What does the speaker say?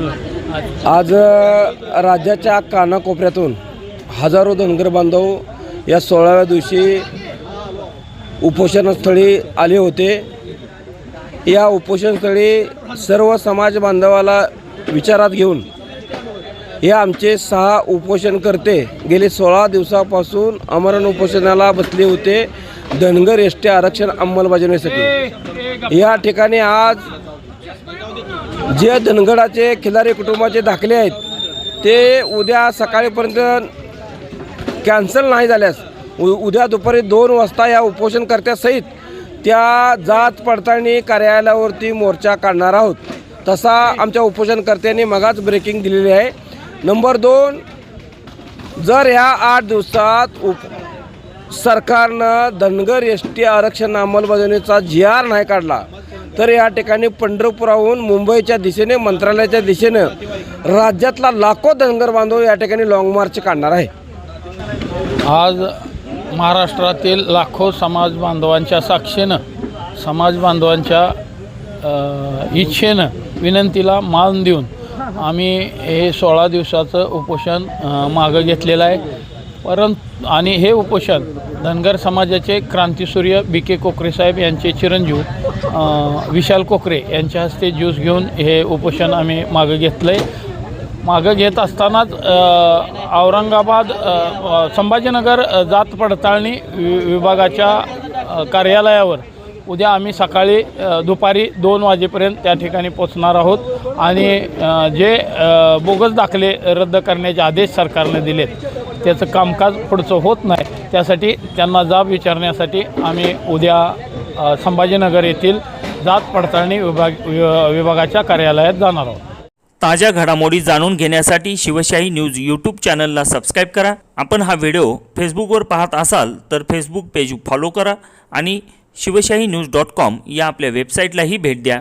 आज राज्याच्या कानाकोपऱ्यातून हजारो धनगर बांधव या सोळाव्या दिवशी उपोषणस्थळी आले होते. या उपोषणस्थळी सर्व समाज बांधवाला विचारात घेऊन हे आमचे सहा उपोषणकर्ते गेले सोळा दिवसापासून अमरण उपोषणाला बसले होते. धनगर एस टी आरक्षण अंमलबजावणीसाठी. या ठिकाणी आज जे धनगडाचे खिलारी कुटुंबाचे दाखले आहेत ते उद्या सकाळीपर्यंत कॅन्सल नाही झाल्यास उ उद्या दुपारी दोन वाजता या उपोषणकर्त्यासहित त्या जात पडताळणी कार्यालयावरती मोर्चा काढणार आहोत. तसा आमच्या उपोषणकर्त्यांनी मगाच ब्रेकिंग दिलेली आहे. नंबर दोन जर ह्या आठ दिवसात उप सरकारनं धनगर एस टी आरक्षण अंमलबजावणीचा जी आर नाही काढला तर या ठिकाणी पंढरपुराहून मुंबईच्या दिशेने मंत्रालयाच्या दिशेनं राज्यातला लाखो धनगर बांधव या ठिकाणी लाँग मार्च काढणार आहे. आज महाराष्ट्रातील लाखो समाज बांधवांच्या साक्षीनं समाज बांधवांच्या इच्छेनं विनंतीला मान देऊन आम्ही हे सोळा दिवसाचं उपोषण मागं घेतलेलं आहे. परंतु आणि हे उपोषण धनगर समाजाचे क्रांतीसूर्य बी के कोकरे साहेब यांचे चिरंजीव विशाल कोकरे यांच्या हस्ते ज्यूस घेऊन हे उपोषण आम्ही मागं घेतलं आहे मागं घेत असतानाच औरंगाबाद संभाजीनगर जात पडताळणी वि विभागाच्या कार्यालयावर उद्या आम्ही सकाळी दुपारी दोन वाजेपर्यंत त्या ठिकाणी पोचणार आहोत. आणि जे बोगस दाखले रद्द करण्याचे आदेश सरकारने दिलेत त्याचं कामकाज पुढचं होत नाही. त्यासाठी त्यांना जाब विचारण्यासाठी आम्ही उद्या संभाजीनगर येथील जात पडताळणी विभाग वि- विभागाच्या कार्यालयात जाणार आहोत. ताज्या घडामोडी जाणून घेण्यासाठी शिवशाही न्यूज यूट्यूब चॅनलला सबस्क्राईब करा. आपण हा व्हिडिओ फेसबुकवर पाहत असाल तर फेसबुक पेज फॉलो करा आणि शिवशाही न्यूज डॉट कॉम या आपल्या वेबसाईटलाही भेट द्या.